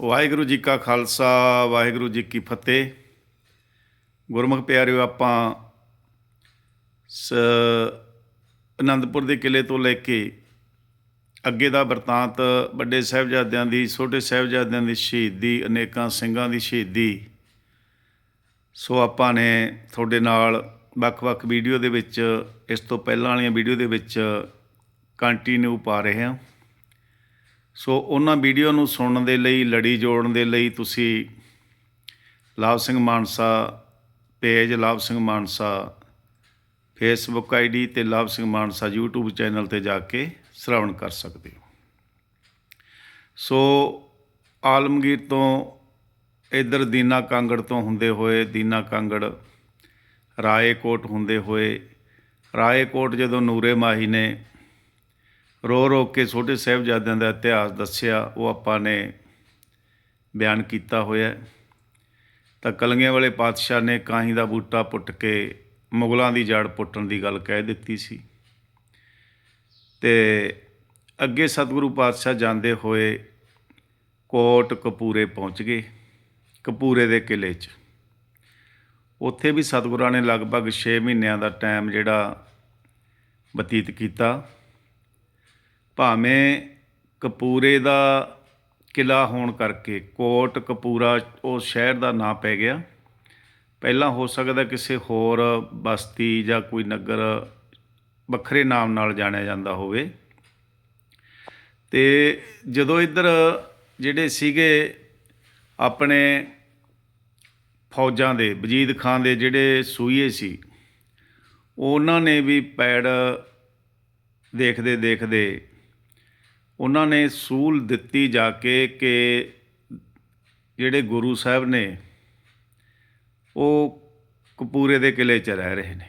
ਵਾਹਿਗੁਰੂ ਜੀ ਕਾ ਖਾਲਸਾ, ਵਾਹਿਗੁਰੂ ਜੀ ਕੀ ਫਤਿਹ। ਗੁਰਮੁਖ ਪਿਆਰਿਓ, ਆਪਾਂ ਸ ਅਨੰਦਪੁਰ ਦੇ ਕਿਲੇ ਤੋਂ ਲੈ ਕੇ ਅੱਗੇ ਦਾ ਵਰਤਾਂਤ ਵੱਡੇ ਸਾਹਿਬਜ਼ਾਦਿਆਂ ਦੀ, ਛੋਟੇ ਸਾਹਿਬਜ਼ਾਦਿਆਂ ਦੀ ਸ਼ਹੀਦੀ, ਅਨੇਕਾਂ ਸਿੰਘਾਂ ਦੀ ਸ਼ਹੀਦੀ। ਸੋ ਆਪਾਂ ਨੇ ਤੁਹਾਡੇ ਨਾਲ ਵੱਖ-ਵੱਖ ਵੀਡੀਓ ਦੇ ਵਿੱਚ, ਇਸ ਤੋਂ ਪਹਿਲਾਂ ਵਾਲੀਆਂ ਵੀਡੀਓ ਦੇ ਵਿੱਚ ਕੰਟੀਨਿਊ ਪਾ ਰਹੇ ਹਾਂ। ਸੋ ਉਹਨਾਂ ਵੀਡੀਓ ਨੂੰ ਸੁਣਨ ਦੇ ਲਈ, ਲੜੀ ਜੋੜਨ ਦੇ ਲਈ ਤੁਸੀਂ ਲਾਭ ਸਿੰਘ ਮਾਨਸਾ ਪੇਜ, ਲਾਭ ਸਿੰਘ ਮਾਨਸਾ ਫੇਸਬੁੱਕ ਆਈਡੀ ਤੇ ਲਾਭ ਸਿੰਘ ਮਾਨਸਾ YouTube ਚੈਨਲ ਤੇ ਜਾ ਕੇ ਸ਼੍ਰਵਣ ਕਰ ਸਕਦੇ ਹੋ। ਸੋ ਆਲਮਗੀਰ ਤੋਂ ਇਧਰ ਦੀਨਾ ਕਾਂਗੜ ਤੋਂ ਹੁੰਦੇ ਹੋਏ, ਦੀਨਾ ਕਾਂਗੜ, ਰਾਏਕੋਟ ਹੁੰਦੇ ਹੋਏ, ਰਾਏਕੋਟ ਜਦੋਂ ਨੂਰੇ ਮਾਹੀ ਨੇ ਰੋ ਰੋ ਕੇ ਛੋਟੇ ਸਾਹਿਬਜ਼ਾਦਿਆਂ ਦਾ ਇਤਿਹਾਸ ਦੱਸਿਆ, ਉਹ ਆਪਾਂ ਨੇ ਬਿਆਨ ਕੀਤਾ ਹੋਇਆ ਤਾਂ ਕਲੰਗੀਆਂ ਵਾਲੇ ਪਾਤਸ਼ਾਹ ਨੇ ਕਾਹੀ ਦਾ ਬੂਟਾ ਪੁੱਟ ਕੇ ਮੁਗਲਾਂ ਦੀ ਜੜ ਪੁੱਟਣ ਦੀ ਗੱਲ ਕਹਿ ਦਿੱਤੀ ਸੀ। ਤੇ ਅੱਗੇ ਸਤਿਗੁਰੂ ਪਾਤਸ਼ਾਹ ਜਾਂਦੇ ਹੋਏ ਕੋਟ ਕਪੂਰੇ ਪਹੁੰਚ ਗਏ, ਕਪੂਰੇ ਦੇ ਕਿਲੇ 'ਚ। ਉੱਥੇ ਵੀ ਸਤਿਗੁਰਾਂ ਨੇ ਲਗਭਗ 6 ਮਹੀਨਿਆਂ ਦਾ ਟਾਈਮ ਜਿਹੜਾ ਬਤੀਤ ਕੀਤਾ। ਭਾਵੇਂ ਕਪੂਰੇ ਦਾ ਕਿਲਾ ਹੋਣ ਕਰਕੇ ਕੋਟ ਕਪੂਰਾ ਉਹ ਸ਼ਹਿਰ ਦਾ ਨਾਂ ਪੈ ਗਿਆ, ਪਹਿਲਾਂ ਹੋ ਸਕਦਾ ਕਿਸੇ ਹੋਰ ਬਸਤੀ ਜਾਂ ਕੋਈ ਨਗਰ ਵੱਖਰੇ ਨਾਮ ਨਾਲ ਜਾਣਿਆ ਜਾਂਦਾ ਹੋਵੇ। ਤੇ ਜਦੋਂ ਇੱਧਰ ਜਿਹੜੇ ਸੀਗੇ ਆਪਣੇ ਫੌਜਾਂ ਦੇ, ਵਜੀਦ ਖਾਨ ਦੇ ਜਿਹੜੇ ਸੂਈਏ ਸੀ, ਉਹਨਾਂ ਨੇ ਵੀ ਪੈੜ ਦੇਖਦੇ ਦੇਖਦੇ ਉਹਨਾਂ ਨੇ ਸੂਲ ਦਿੱਤੀ ਜਾ ਕੇ ਕਿ ਜਿਹੜੇ ਗੁਰੂ ਸਾਹਿਬ ਨੇ, ਉਹ ਕਪੂਰੇ ਦੇ ਕਿਲੇ 'ਚ ਰਹਿ ਰਹੇ ਨੇ।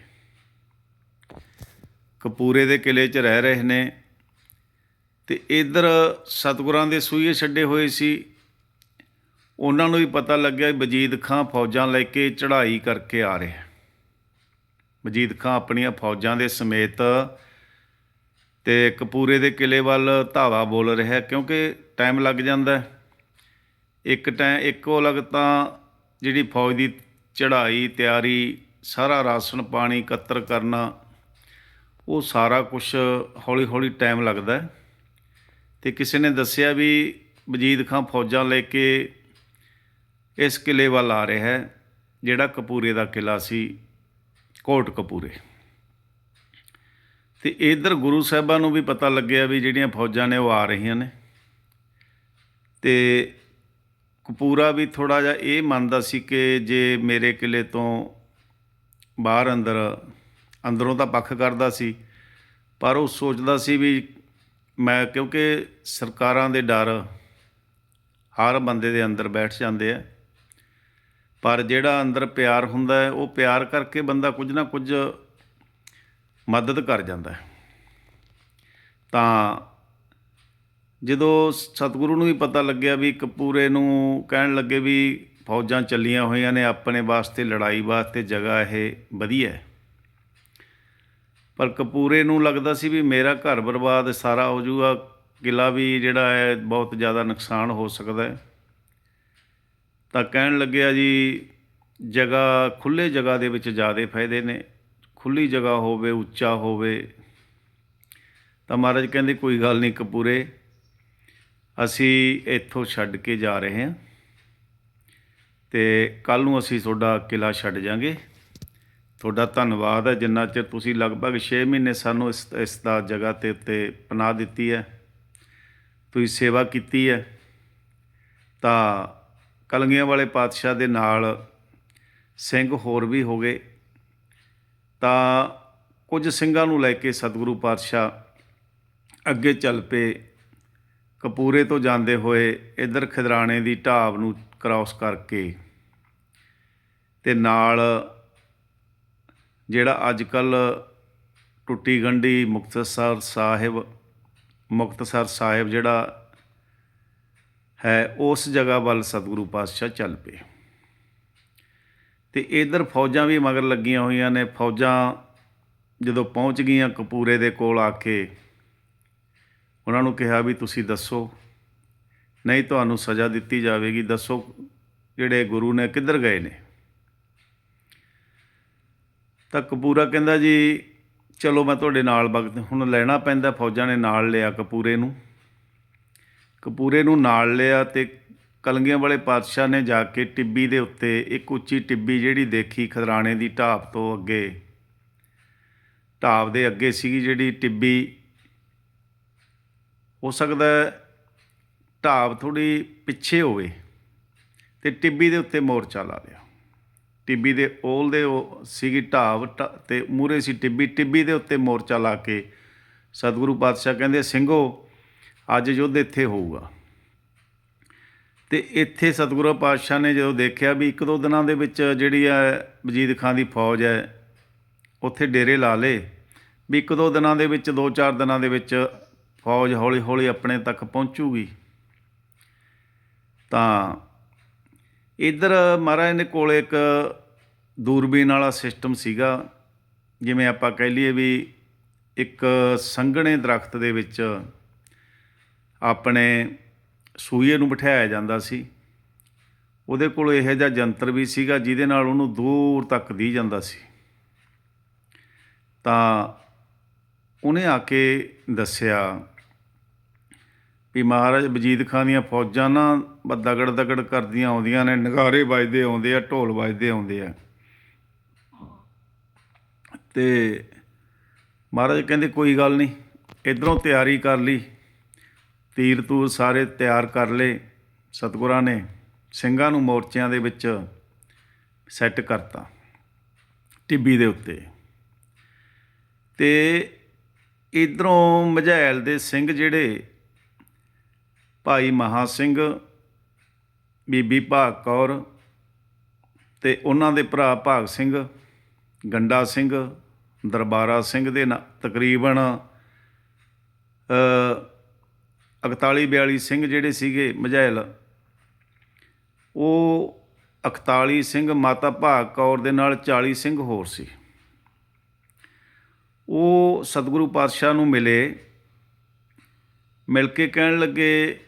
ਕਪੂਰੇ ਦੇ ਕਿਲੇ 'ਚ ਰਹਿ ਰਹੇ ਨੇ ਤੇ ਇਧਰ ਸਤਿਗੁਰਾਂ ਦੇ ਸੂਈਏ ਛੱਡੇ ਹੋਏ ਸੀ। ਉਹਨਾਂ ਨੂੰ ਵੀ ਪਤਾ ਲੱਗਿਆ ਵਜੀਦ ਖਾਂ ਫੌਜਾਂ ਲੈ ਕੇ ਚੜ੍ਹਾਈ ਕਰਕੇ ਆ ਰਿਹਾ ਵਜੀਦ ਖਾਂ ਆਪਣੀਆਂ ਫੌਜਾਂ ਦੇ ਸਮੇਤ ਤੇ ਕਪੂਰੇ ਦੇ ਕਿਲੇ ਵੱਲ ਧਾਵਾ ਬੋਲ ਰਿਹਾ ਕਿਉਂਕਿ ਟਾਈਮ ਲੱਗ ਜਾਂਦਾ ਹੈ। ਇੱਕ ਟਾਈਮ ਇੱਕੋ ਲਗ ਤਾਂ ਜਿਹੜੀ ਫੌਜ ਦੀ ਚੜ੍ਹਾਈ, ਤਿਆਰੀ, ਸਾਰਾ ਰਾਸ਼ਨ ਪਾਣੀ ਇਕੱਤਰ ਕਰਨਾ, ਉਹ ਸਾਰਾ ਕੁਝ ਹੌਲੀ ਹੌਲੀ ਟਾਈਮ ਲੱਗਦਾ ਹੈ। ਤੇ ਕਿਸੇ ਨੇ ਦੱਸਿਆ ਵੀ ਵਜੀਦ ਖਾਂ ਫੌਜਾਂ ਲੈ ਕੇ ਇਸ ਕਿਲੇ ਵੱਲ ਆ ਰਿਹਾ ਹੈ, ਜਿਹੜਾ ਕਪੂਰੇ ਦਾ ਕਿਲਾ ਸੀ, ਕੋਟ ਕਪੂਰੇ ਤੇ ਇਧਰ ਗੁਰੂ ਸਾਹਿਬਾਂ ਨੂੰ ਵੀ ਪਤਾ ਲੱਗਿਆ ਵੀ ਜਿਹੜੀਆਂ ਫੌਜਾਂ ਨੇ ਉਹ ਆ ਰਹੀਆਂ ਨੇ। ਤੇ ਕਪੂਰਾ ਵੀ ਥੋੜਾ ਜਿਹਾ ਇਹ ਮੰਨਦਾ ਸੀ ਕਿ ਜੇ ਮੇਰੇ ਕਿਲੇ ਤੋਂ ਬਾਹਰ ਅੰਦਰ, ਅੰਦਰੋਂ ਤਾਂ ਪੱਖ ਕਰਦਾ ਸੀ, ਪਰ ਉਹ ਸੋਚਦਾ ਸੀ ਵੀ ਮੈਂ ਕਿਉਂਕਿ ਸਰਕਾਰਾਂ ਦੇ ਡਰ ਹਰ ਬੰਦੇ ਦੇ ਅੰਦਰ ਬੈਠ ਜਾਂਦੇ ਆ, ਪਰ ਜਿਹੜਾ ਅੰਦਰ ਪਿਆਰ ਹੁੰਦਾ ਹੈ, ਉਹ ਪਿਆਰ ਕਰਕੇ ਬੰਦਾ ਕੁਝ ਨਾ ਕੁਝ ਮਦਦ ਕਰ ਜਾਂਦਾ ਹੈ। ਤਾਂ ਜਦੋਂ ਸਤਿਗੁਰੂ ਨੂੰ ਵੀ ਪਤਾ ਲੱਗਿਆ ਵੀ ਕਪੂਰੇ ਨੂੰ ਕਹਿਣ ਲੱਗੇ ਵੀ ਫੌਜਾਂ ਚੱਲੀਆਂ ਹੋਈਆਂ ਨੇ, ਆਪਣੇ ਵਾਸਤੇ, ਲੜਾਈ ਵਾਸਤੇ ਜਗ੍ਹਾ ਇਹ ਵਧੀਆ ਹੈ। ਪਰ ਕਪੂਰੇ ਨੂੰ ਲੱਗਦਾ ਸੀ ਵੀ ਮੇਰਾ ਘਰ ਬਰਬਾਦ, ਸਾਰਾ ਹੋ ਜਾਊਗਾ, ਕਿਲਾ ਵੀ ਜਿਹੜਾ ਹੈ ਬਹੁਤ ਜ਼ਿਆਦਾ ਨੁਕਸਾਨ ਹੋ ਸਕਦਾ ਹੈ। ਤਾਂ ਕਹਿਣ ਲੱਗਿਆ ਜੀ, ਜਗ੍ਹਾ ਖੁੱਲੇ ਜਗ੍ਹਾ ਦੇ ਵਿੱਚ ਜ਼ਿਆਦਾ ਫਾਇਦੇ ਨੇ। ਖੁੱਲੀ ਜਗ੍ਹਾ ਹੋਵੇ, ਉੱਚਾ ਹੋਵੇ, ਤਾਂ ਮਹਾਰਾਜ ਕਹਿੰਦੇ ਕੋਈ ਗੱਲ ਨਹੀਂ ਕਪੂਰੇ, ਅਸੀਂ ਇੱਥੋਂ ਛੱਡ ਕੇ ਜਾ ਰਹੇ ਹਾਂ ਤੇ ਕੱਲ ਨੂੰ ਅਸੀਂ ਤੁਹਾਡਾ ਕਿਲਾ ਛੱਡ ਜਾਾਂਗੇ ਤੁਹਾਡਾ ਧੰਨਵਾਦ ਹੈ ਜਿੰਨਾ ਚਿਰ ਤੁਸੀਂ ਲਗਭਗ 6 ਮਹੀਨੇ ਸਾਨੂੰ ਇਸ ਇਸ ਦਾ ਜਗ੍ਹਾ ਤੇ ਉੱਤੇ ਪਨਾਹ ਦਿੱਤੀ ਹੈ, ਤੁਸੀਂ ਸੇਵਾ ਕੀਤੀ ਹੈ, ਤਾਂ ਕਲੰਗੀਆਂ ਵਾਲੇ ਪਾਤਸ਼ਾਹ ਦੇ ਨਾਲ ਸਿੰਘ ਹੋਰ ਵੀ ਹੋ ਗਏ। ਤਾਂ ਕੁਝ ਸਿੰਘਾਂ ਨੂੰ ਲੈ ਕੇ ਸਤਿਗੁਰੂ ਪਾਤਸ਼ਾਹ ਅੱਗੇ ਚੱਲ ਪਏ। ਕਪੂਰੇ ਤੋਂ ਜਾਂਦੇ ਹੋਏ ਇਧਰ ਖਿਦਰਾਣੇ ਦੀ ਢਾਬ ਨੂੰ ਕ੍ਰਾਸ ਕਰਕੇ ਤੇ ਨਾਲ ਜਿਹੜਾ ਅੱਜ ਕੱਲ ਟੁੱਟੀ ਗੰਢੀ ਮੁਕਤਸਰ ਸਾਹਿਬ ਮੁਕਤਸਰ ਸਾਹਿਬ ਜਿਹੜਾ ਹੈ, ਉਸ ਜਗ੍ਹਾ ਵੱਲ ਸਤਿਗੁਰੂ ਪਾਤਸ਼ਾਹ ਚੱਲ ਪਏ। ਤੇ ਇਧਰ ਫੌਜਾਂ ਵੀ ਮਗਰ ਲੱਗੀਆਂ ਹੋਈਆਂ ਨੇ। ਫੌਜਾਂ ਜਦੋਂ ਪਹੁੰਚ ਗਈਆਂ ਕਪੂਰੇ ਦੇ ਕੋਲ ਆ ਕੇ, ਉਹਨਾਂ ਨੂੰ ਕਿਹਾ ਵੀ ਤੁਸੀਂ ਦੱਸੋ, ਨਹੀਂ ਤੁਹਾਨੂੰ ਸਜ਼ਾ ਦਿੱਤੀ ਜਾਵੇਗੀ, ਦੱਸੋ ਜਿਹੜੇ ਗੁਰੂ ਨੇ ਕਿੱਧਰ ਗਏ ਨੇ। ਤਾਂ ਕਪੂਰਾ ਕਹਿੰਦਾ ਜੀ, ਚਲੋ ਮੈਂ ਤੁਹਾਡੇ ਨਾਲ ਵਕਤ ਹੁਣ ਲੈਣਾ ਪੈਂਦਾ ਫੌਜਾਂ ਨੇ ਨਾਲ ਲਿਆ ਕਪੂਰੇ ਨੂੰ। ਕਪੂਰੇ ਨੂੰ ਨਾਲ ਲਿਆ ਤੇ ਕਲੰਗੀਆਂ ਵਾਲੇ ਪਾਤਸ਼ਾਹ ਨੇ ਜਾ ਕੇ ਟਿੱਬੀ ਦੇ ਉੱਤੇ ਇੱਕ ਉੱਚੀ ਟਿੱਬੀ ਜਿਹੜੀ ਦੇਖੀ ਖਦਰਾਣੇ ਦੀ ਢਾਬ ਤੋਂ ਅੱਗੇ। ਢਾਬ ਦੇ ਅੱਗੇ ਸੀਗੀ ਜਿਹੜੀ ਟਿੱਬੀ। ਹੋ ਸਕਦਾ ਢਾਬ ਥੋੜੀ ਪਿੱਛੇ ਹੋਵੇ ਤੇ ਟਿੱਬੀ ਦੇ ਉੱਤੇ ਮੋਰਚਾ ਲਾ ਲਿਆ। ਟਿੱਬੀ ਦੇ ਓਲ ਦੇ ਉਹ ਸੀਗੀ ਢਾਬ ਢ- ਤੇ ਮੂਰੇ ਸੀ ਟਿੱਬੀ। ਟਿੱਬੀ ਦੇ ਉੱਤੇ ਮੋਰਚਾ ਲਾ ਕੇ ਸਤਿਗੁਰੂ ਪਾਤਸ਼ਾਹ ਕਹਿੰਦੇ, ਸਿੰਘੋ, ਅੱਜ ਯੁੱਧ ਇੱਥੇ ਹੋਊਗਾ। ਤੇ ਇੱਥੇ ਸਤਿਗੁਰੂ ਪਾਤਸ਼ਾਹ ਨੇ ਜਦੋਂ ਦੇਖਿਆ ਵੀ ਇੱਕ ਦੋ ਦਿਨਾਂ ਦੇ ਵਿੱਚ ਜਿਹੜੀ ਹੈ ਵਜੀਦ ਖਾਨ ਦੀ ਫੌਜ ਹੈ, ਉੱਥੇ ਡੇਰੇ ਲਾ ਲੇ ਵੀ ਇੱਕ ਦੋ ਦਿਨਾਂ ਦੇ ਵਿੱਚ, ਦੋ ਚਾਰ ਦਿਨਾਂ ਦੇ ਵਿੱਚ ਫੌਜ ਹੌਲੀ ਹੌਲੀ ਆਪਣੇ ਤੱਕ ਪਹੁੰਚੂਗੀ। ਤਾਂ ਇੱਧਰ ਮਹਾਰਾਜ ਨੇ ਕੋਲ ਇੱਕ ਦੂਰਬੀਨ ਵਾਲਾ ਸਿਸਟਮ ਸੀਗਾ, ਜਿਵੇਂ ਆਪਾਂ ਕਹਿ ਲਈਏ ਵੀ ਇੱਕ ਸੰਘਣੇ ਦਰਖਤ ਦੇ ਵਿੱਚ ਆਪਣੇ ਸੂਈਏ ਨੂੰ ਬਿਠਾਇਆ ਜਾਂਦਾ ਸੀ। ਉਹਦੇ ਕੋਲ ਇਹੋ ਜਿਹਾ ਯੰਤਰ ਵੀ ਸੀਗਾ ਜਿਹਦੇ ਨਾਲ ਉਹਨੂੰ ਦੂਰ ਤੱਕ ਦੀ ਜਾਂਦਾ ਸੀ। ਤਾਂ ਉਹਨੇ ਆ ਕੇ ਦੱਸਿਆ ਵੀ ਮਹਾਰਾਜ ਵਜੀਦ ਖਾਨ ਦੀਆਂ ਫੌਜਾਂ ਨਾ ਦਗੜ ਦਗੜ ਕਰਦੀਆਂ ਆਉਂਦੀਆਂ ਨੇ, ਨਗਾਰੇ ਵੱਜਦੇ ਆਉਂਦੇ ਆ, ਢੋਲ ਵੱਜਦੇ ਆਉਂਦੇ ਆ। ਤੇ ਮਹਾਰਾਜ ਕਹਿੰਦੇ, ਕੋਈ ਗੱਲ ਨਹੀਂ, ਇਧਰੋਂ ਤਿਆਰੀ ਕਰ ਲਈ। ਤੀਰ ਤੂਰ ਸਾਰੇ ਤਿਆਰ ਕਰ ਲਏ ਸਤਿਗੁਰਾਂ ਨੇ, ਸਿੰਘਾਂ ਨੂੰ ਮੋਰਚਿਆਂ ਦੇ ਵਿੱਚ ਸੈੱਟ ਕਰਤਾ ਟਿੱਬੀ ਦੇ ਉੱਤੇ। ਤੇ ਇਧਰੋਂ ਮਝੈਲ ਦੇ ਸਿੰਘ ਜਿਹੜੇ ਭਾਈ ਮਹਾ ਸਿੰਘ, ਬੀਬੀ ਭਾਗ ਕੌਰ ਤੇ ਉਹਨਾਂ ਦੇ ਭਰਾ ਭਾਗ ਸਿੰਘ, ਗੰਡਾ ਸਿੰਘ, ਦਰਬਾਰਾ ਸਿੰਘ ਦੇ ਨਾ ਤਕਰੀਬਨ ਅ 41 42 ਸਿੰਘ ਜਿਹੜੇ ਸੀਗੇ ਮਝੈਲ, ਉਹ 41 ਸਿੰਘ ਮਾਤਾ ਭਾਗ ਕੌਰ ਦੇ ਨਾਲ 40 ਸਿੰਘ ਹੋਰ ਸੀ। ਉਹ ਸਤਿਗੁਰੂ ਪਾਤਸ਼ਾਹ ਨੂੰ ਮਿਲੇ। ਮਿਲ ਕੇ ਕਹਿਣ ਲੱਗੇ,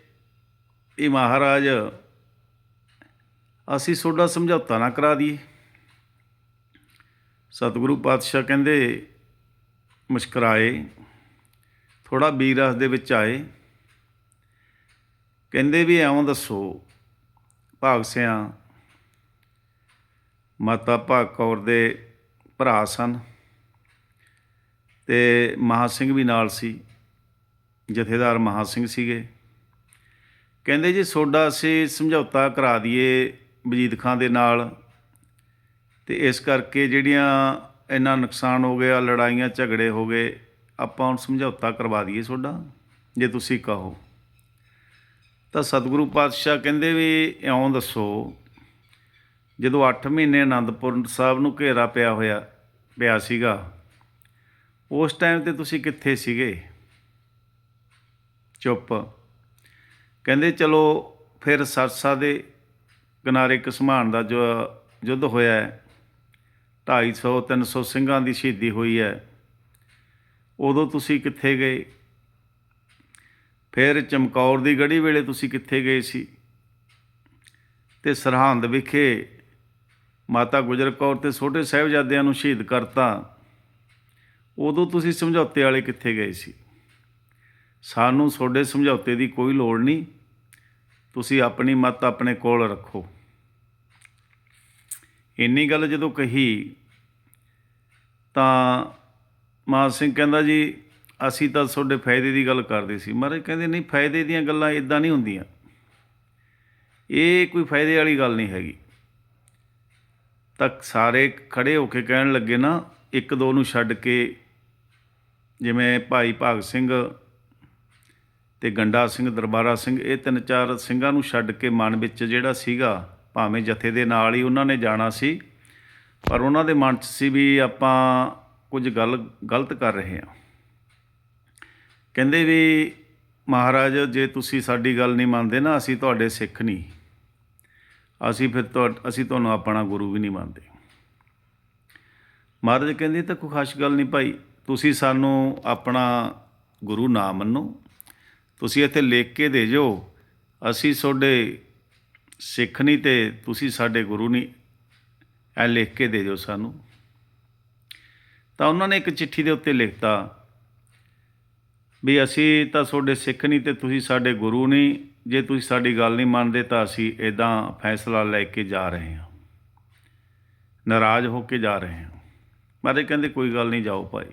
ਇਹ ਮਹਾਰਾਜ, ਅਸੀਂ ਤੁਹਾਡਾ ਸਮਝੌਤਾ ਨਾ ਕਰਾ ਦਈਏ। ਸਤਿਗੁਰੂ ਪਾਤਸ਼ਾਹ ਕਹਿੰਦੇ ਮੁਸਕਰਾਏ ਥੋੜਾ ਬੀਰਸ ਦੇ ਵਿੱਚ ਆਏ। ਕਹਿੰਦੇ ਵੀ ਐਵੇਂ ਦੱਸੋ, ਭਾਗ ਸਿਆਂ, ਮਾਤਾ ਭਾਗ ਕੌਰ ਦੇ ਭਰਾ ਸਨ ਤੇ ਮਹਾ ਸਿੰਘ ਵੀ ਨਾਲ ਸੀ, ਜਥੇਦਾਰ ਮਹਾ ਸਿੰਘ ਸੀਗੇ। ਕਹਿੰਦੇ ਜੀ ਸੋਡਾ ਅਸੀਂ ਸਮਝੌਤਾ ਕਰਾ ਦਈਏ ਵਜੀਦ ਖਾਂ ਦੇ ਨਾਲ ਤੇ ਇਸ ਕਰਕੇ ਜਿਹੜੀਆਂ ਇੰਨਾ ਨੁਕਸਾਨ ਹੋ ਗਿਆ, ਲੜਾਈਆਂ ਝਗੜੇ ਹੋ ਗਏ, ਆਪਾਂ ਹੁਣ ਸਮਝੌਤਾ ਕਰਵਾ ਦਈਏ ਤੁਹਾਡਾ ਜੇ ਤੁਸੀਂ ਕਹੋ। ਤਾਂ ਸਤਿਗੁਰੂ ਪਾਤਸ਼ਾਹ ਕਹਿੰਦੇ ਵੀ ਇਉਂ ਦੱਸੋ, ਜਦੋਂ 8 ਮਹੀਨੇ ਆਨੰਦਪੁਰ ਸਾਹਿਬ ਨੂੰ ਘੇਰਾ ਪਿਆ ਹੋਇਆ, ਪਿਆ ਸੀਗਾ, ਉਸ ਟਾਈਮ ਤੇ ਤੁਸੀਂ ਕਿੱਥੇ ਸੀਗੇ? ਚੁੱਪ। ਕਹਿੰਦੇ ਚਲੋ ਫਿਰ ਸਰਸਾ ਦੇ ਕਿਨਾਰੇ ਕਸਮਾਨ ਦਾ ਜੋ ਯੁੱਧ ਹੋਇਆ ਹੈ 250 300 ਸਿੰਘਾਂ ਦੀ ਸ਼ਹੀਦੀ ਹੋਈ ਹੈ, ਉਦੋਂ ਤੁਸੀਂ ਕਿੱਥੇ ਗਏ? ਫਿਰ ਚਮਕੌਰ ਦੀ ਗੜੀ ਵੇਲੇ ਤੁਸੀਂ ਕਿੱਥੇ ਗਏ ਸੀ? ਤੇ ਸਰਹੰਦ ਵਿਖੇ ਮਾਤਾ ਗੁਜਰ ਕੌਰ ਤੇ ਛੋਟੇ ਸਾਹਿਬਜ਼ਾਦਿਆਂ ਨੂੰ ਸ਼ਹੀਦ ਕਰਤਾ, ਉਦੋਂ ਤੁਸੀਂ ਸਮਝੌਤੇ ਵਾਲੇ ਕਿੱਥੇ ਗਏ ਸੀ? ਸਾਨੂੰ ਤੁਹਾਡੇ ਸਮਝੌਤੇ ਦੀ ਕੋਈ ਲੋੜ ਨਹੀਂ। ਤੁਸੀਂ ਆਪਣੀ ਮਤ ਆਪਣੇ ਕੋਲ ਰੱਖੋ। ਇੰਨੀ ਗੱਲ ਜਦੋਂ ਕਹੀ, ਤਾਂ ਮਾਨ ਸਿੰਘ ਕਹਿੰਦਾ ਜੀ ਅਸੀਂ ਤਾਂ ਤੁਹਾਡੇ ਫਾਇਦੇ ਦੀ ਗੱਲ ਕਰਦੇ ਸੀ। ਮਹਾਰਾਜ ਕਹਿੰਦੇ, ਨਹੀਂ, ਫਾਇਦੇ ਦੀਆਂ ਗੱਲਾਂ ਇਦਾਂ ਨਹੀਂ ਹੁੰਦੀਆਂ। ਇਹ ਕੋਈ ਫਾਇਦੇ ਵਾਲੀ ਗੱਲ ਨਹੀਂ ਹੈਗੀ। ਤਾਂ ਸਾਰੇ ਖੜੇ ਹੋ ਕੇ ਕਹਿਣ ਲੱਗੇ ਨਾ, ਇੱਕ ਦੋ ਨੂੰ ਛੱਡ ਕੇ ਜਿਵੇਂ ਭਾਈ ਭਾਗ ਸਿੰਘ ਤੇ ਗੰਡਾ ਸਿੰਘ, ਦਰਬਾਰਾ ਸਿੰਘ, ਇਹ ਤਿੰਨ ਚਾਰ ਸਿੰਘਾਂ ਨੂੰ ਛੱਡ ਕੇ ਮਨ ਵਿੱਚ ਜਿਹੜਾ ਸੀਗਾ, ਭਾਵੇਂ ਜਥੇ ਦੇ ਨਾਲ ਹੀ ਉਹਨਾਂ ਨੇ ਜਾਣਾ ਸੀ, ਪਰ ਉਹਨਾਂ ਦੇ ਮਨ 'ਚ ਸੀ ਵੀ ਆਪਾਂ ਕੁਝ ਗੱਲ, ਗਲਤ ਕਰ ਰਹੇ ਹਾਂ। ਕਹਿੰਦੇ ਵੀ ਮਹਾਰਾਜ, ਜੇ ਤੁਸੀਂ ਸਾਡੀ ਗੱਲ ਨਹੀਂ ਮੰਨਦੇ ਨਾ, ਅਸੀਂ ਤੁਹਾਡੇ ਸਿੱਖ ਨਹੀਂ। ਅਸੀਂ ਫਿਰ ਤੁਹਾ, ਅਸੀਂ ਤੁਹਾਨੂੰ ਆਪਣਾ ਗੁਰੂ ਵੀ ਨਹੀਂ ਮੰਨਦੇ। ਮਹਾਰਾਜ ਕਹਿੰਦੇ ਤਾਂ ਕੋਈ ਖਾਸ ਗੱਲ ਨਹੀਂ ਭਾਈ। ਤੁਸੀਂ ਸਾਨੂੰ ਆਪਣਾ ਗੁਰੂ ਨਾ ਮੰਨੋ। ਤੁਸੀਂ ਇੱਥੇ ਲਿਖ ਕੇ ਦੇ ਜੋ ਅਸੀਂ ਤੁਹਾਡੇ ਸਿੱਖ ਨਹੀਂ ਤੇ ਤੁਸੀਂ ਸਾਡੇ ਗੁਰੂ ਨਹੀਂ। ਐ ਲਿਖ ਕੇ ਦੇ ਦਿਓ ਸਾਨੂੰ। ਤਾਂ ਉਹਨਾਂ ਨੇ ਇੱਕ ਚਿੱਠੀ ਦੇ ਉੱਤੇ ਲਿਖਤਾ ਵੀ ਅਸੀਂ ਤਾਂ ਤੁਹਾਡੇ ਸਿੱਖ ਨਹੀਂ ਤੇ ਤੁਸੀਂ ਸਾਡੇ ਗੁਰੂ ਨਹੀਂ, ਜੇ ਤੁਸੀਂ ਸਾਡੀ ਗੱਲ ਨਹੀਂ ਮੰਨਦੇ ਤਾਂ ਅਸੀਂ ਇਦਾਂ ਫੈਸਲਾ ਲੈ ਕੇ ਜਾ ਰਹੇ ਹਾਂ। ਨਾਰਾਜ਼ ਹੋ ਕੇ ਜਾ ਰਹੇ ਹਾਂ। ਮਾਰੇ ਕਹਿੰਦੇ ਕੋਈ ਗੱਲ ਨਹੀਂ ਜਾਓ ਭਾਈ।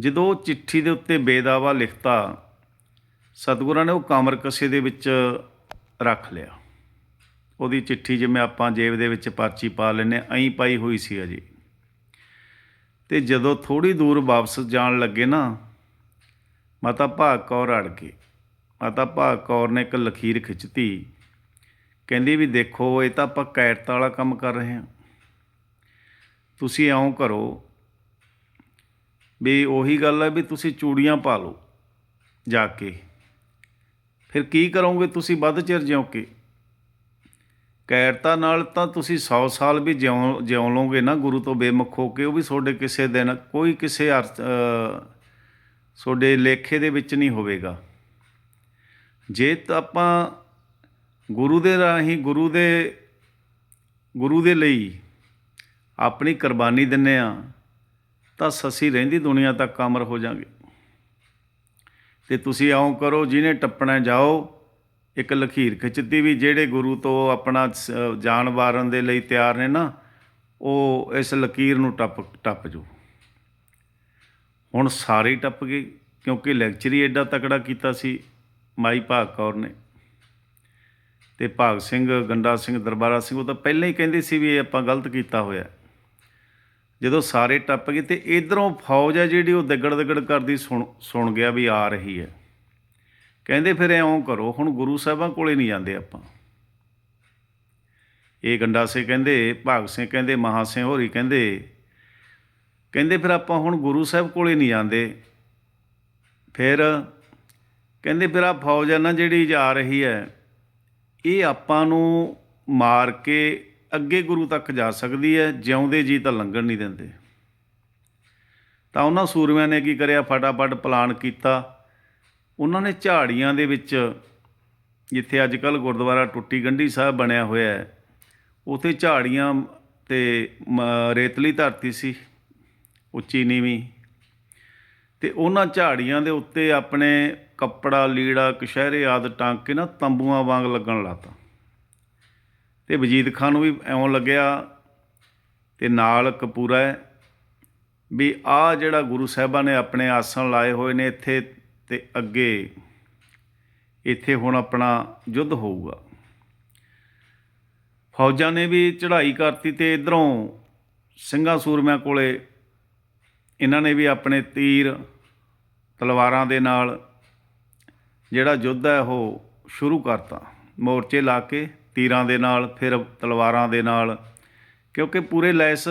ਜਦੋਂ ਉਹ ਚਿੱਠੀ ਦੇ ਉੱਤੇ ਬੇਦਾਵਾ ਲਿਖਤਾ, ਸਤਿਗੁਰਾਂ ਨੇ ਉਹ ਕਾਮਰ ਕਸੇ ਦੇ ਵਿੱਚ ਰੱਖ ਲਿਆ। ਉਹਦੀ ਚਿੱਠੀ ਜਿਵੇਂ ਆਪਾਂ ਜੇਬ ਦੇ ਵਿੱਚ ਪਰਚੀ ਪਾ ਲੈਨੇ ਐਂ ਪਾਈ ਹੋਈ ਸੀ ਅਜੇ। ਤੇ ਜਦੋਂ ਥੋੜੀ ਦੂਰ ਵਾਪਸ ਜਾਣ ਲੱਗੇ ਨਾ ਮਾਤਾ ਭਾਗ ਕੌਰ ਅੜ ਗਏ ਮਾਤਾ ਭਾਗ ਕੌਰ ਨੇ ਇੱਕ ਲਖੀਰ ਖਿੱਚਤੀ। ਕਹਿੰਦੀ ਵੀ ਦੇਖੋ, ਇਹ ਤਾਂ ਆਪਾਂ ਕੈਰਤ ਵਾਲਾ ਕੰਮ ਕਰ ਰਹੇ ਹਾਂ। ਤੁਸੀਂ ਇਉਂ ਕਰੋ ਵੀ ਉਹੀ ਗੱਲ ਹੈ ਵੀ ਤੁਸੀਂ ਚੂੜੀਆਂ ਪਾ ਲਓ ਜਾ ਕੇ। ਫਿਰ ਕੀ ਕਰੋਗੇ ਤੁਸੀਂ ਵੱਧ ਚਿਰ ਜਿਉਂਗੇ ਕੈਰਤਾ ਨਾਲ ਤਾਂ ਤੁਸੀਂ 100 ਸਾਲ ਵੀ ਜਿਉਂ ਜਿਉਂ ਲਓਗੇ ਨਾ ਗੁਰੂ ਤੋਂ ਬੇਮੁਖ ਹੋ ਕੇ, ਉਹ ਵੀ ਤੁਹਾਡੇ ਕਿਸੇ ਦਿਨ ਕੋਈ ਕਿਸੇ ਅਰਥ ਤੁਹਾਡੇ ਲੇਖੇ ਦੇ ਵਿੱਚ ਨਹੀਂ ਹੋਵੇਗਾ। ਜੇ ਤਾਂ ਆਪਾਂ ਗੁਰੂ ਦੇ ਰਾਹੀਂ, ਗੁਰੂ ਦੇ ਗੁਰੂ ਦੇ ਲਈ ਆਪਣੀ ਕੁਰਬਾਨੀ ਦਿੰਨੇ ਆ, ਤਾਂ ਸਸੀ ਰਹਿੰਦੀ ਦੁਨੀਆ ਤੱਕ ਅਮਰ ਹੋ ਜਾਾਂਗੇ। ਤੇ ਤੁਸੀਂ ਆਉਂ ਕਰੋ, ਜਿਹਨੇ ਟੱਪਣਾ ਜਾਓ, ਇੱਕ ਲਖੀਰ ਖਿੱਚਦੀ ਵੀ ਜਿਹੜੇ ਗੁਰੂ ਤੋਂ ਆਪਣਾ ਸ- ਜਾਨ ਵਾਰਨ ਦੇ ਲਈ ਤਿਆਰ ਨੇ ਨਾ, ਉਹ ਇਸ ਲਕੀਰ ਨੂੰ ਟੱਪ ਟੱਪ ਜੋ ਹੁਣ ਸਾਰੇ ਟੱਪ ਗਏ ਕਿਉਂਕਿ ਲੈਕਚਰ ਹੀ ਐਡਾ ਤਕੜਾ ਕੀਤਾ ਸੀ, ਮਾਈ ਭਾਗ ਕੌਰ ਨੇ। ਤੇ ਭਾਗ ਸਿੰਘ, ਗੰਡਾ ਸਿੰਘ, ਦਰਬਾਰਾ ਸਿੰਘ, ਉਹ ਤਾਂ ਪਹਿਲਾਂ ਹੀ ਕਹਿੰਦੇ ਸੀ ਵੀ ਇਹ ਆਪਾਂ ਗਲਤ ਕੀਤਾ ਹੋਇਆ। ਜਦੋਂ ਸਾਰੇ ਟੱਪ ਗਏ ਤੇ ਇਧਰੋਂ ਫੌਜ ਹੈ ਜਿਹੜੀ ਉਹ ਦਗੜ ਦਗੜ ਕਰਦੀ ਸੁਣ ਸੁਣ ਗਿਆ ਵੀ ਆ ਰਹੀ ਹੈ। ਕਹਿੰਦੇ ਫਿਰ ਐਂ ਕਰੋ, ਹੁਣ ਗੁਰੂ ਸਾਹਿਬਾਂ ਕੋਲੇ ਨਹੀਂ ਜਾਂਦੇ ਆਪਾਂ। ਇਹ ਗੰਡਾ ਸਿੰਘ ਕਹਿੰਦੇ, ਭਾਗ ਸਿੰਘ ਕਹਿੰਦੇ, ਮਹਾ ਸਿੰਘ ਹੋਰੀ ਕਹਿੰਦੇ ਕਹਿੰਦੇ ਫਿਰ ਆਪਾਂ ਹੁਣ ਗੁਰੂ ਸਾਹਿਬ ਕੋਲੇ ਨਹੀਂ ਜਾਂਦੇ। ਫਿਰ ਕਹਿੰਦੇ ਫਿਰ ਆ ਫੌਜ ਆ ਨਾ ਜਿਹੜੀ ਜਾ ਰਹੀ ਹੈ, ਇਹ ਆਪਾਂ ਨੂੰ ਮਾਰ ਕੇ ਅੱਗੇ ਗੁਰੂ ਤੱਕ ਜਾ ਸਕਦੀ ਹੈ, ਜਿਉਂਦੇ ਜੀ ਤਾਂ ਲੰਘਣ ਨਹੀਂ ਦਿੰਦੇ। ਤਾਂ ਉਹਨਾਂ ਸੂਰਮਿਆਂ ਨੇ ਕੀ ਕਰਿਆ? ਫਟਾਫਟ ਪਲਾਨ ਕੀਤਾ। ਉਹਨਾਂ ਨੇ ਝਾੜੀਆਂ ਦੇ ਵਿੱਚ, ਜਿੱਥੇ ਅੱਜ ਕੱਲ ਗੁਰਦੁਆਰਾ ਟੁੱਟੀ ਗੰਢੀ ਸਾਹਿਬ ਬਣਿਆ ਹੋਇਆ ਹੈ, ਉਥੇ ਝਾੜੀਆਂ ਤੇ ਮ- ਰੇਤਲੀ ਧਰਤੀ ਸੀ। ਉੱਚੀ ਨੀਵੀਂ। ਤੇ ਉਹਨਾਂ ਝਾੜੀਆਂ ਦੇ ਉੱਤੇ ਆਪਣੇ ਕੱਪੜਾ, ਲੀੜਾ, ਕਸ਼ਹਿਰੇ ਆਦ ਟੰਗ ਕੇ ਨਾ ਤੰਬੂਆਂ ਵਾਂਗ ਲੱਗਣ ਲਾਤਾ ਤੇ ਵਜੀਦ ਖਾਨ ਨੂੰ ਵੀ ਐਉਂ ਲੱਗਿਆ ਤੇ ਨਾਲ ਕਪੂਰਾ ਹੈ ਵੀ ਆ ਜਿਹੜਾ ਗੁਰੂ ਸਾਹਿਬਾਂ ਨੇ ਆਪਣੇ ਆਸਣ ਲਾਏ ਹੋਏ ਨੇ ਇੱਥੇ ਤੇ ਅੱਗੇ, ਇੱਥੇ ਹੁਣ ਆਪਣਾ ਯੁੱਧ ਹੋਊਗਾ। ਫੌਜਾਂ ਨੇ ਵੀ ਚੜ੍ਹਾਈ ਕਰਤੀ ਤੇ ਇਧਰੋਂ ਸਿੰਘਾਂ ਸੂਰਮਿਆਂ ਕੋਲੇ ਇਹਨਾਂ ਨੇ ਵੀ ਆਪਣੇ ਤੀਰ ਤਲਵਾਰਾਂ ਦੇ ਨਾਲ ਜਿਹੜਾ ਯੁੱਧ ਹੈ ਉਹ ਸ਼ੁਰੂ ਕਰਤਾ। ਮੋਰਚੇ ਲਾ ਕੇ ਤੀਰਾਂ ਦੇ ਨਾਲ, ਫਿਰ ਤਲਵਾਰਾਂ ਦੇ ਨਾਲ। ਕਿਉਂਕਿ ਪੂਰੇ ਲੈਸ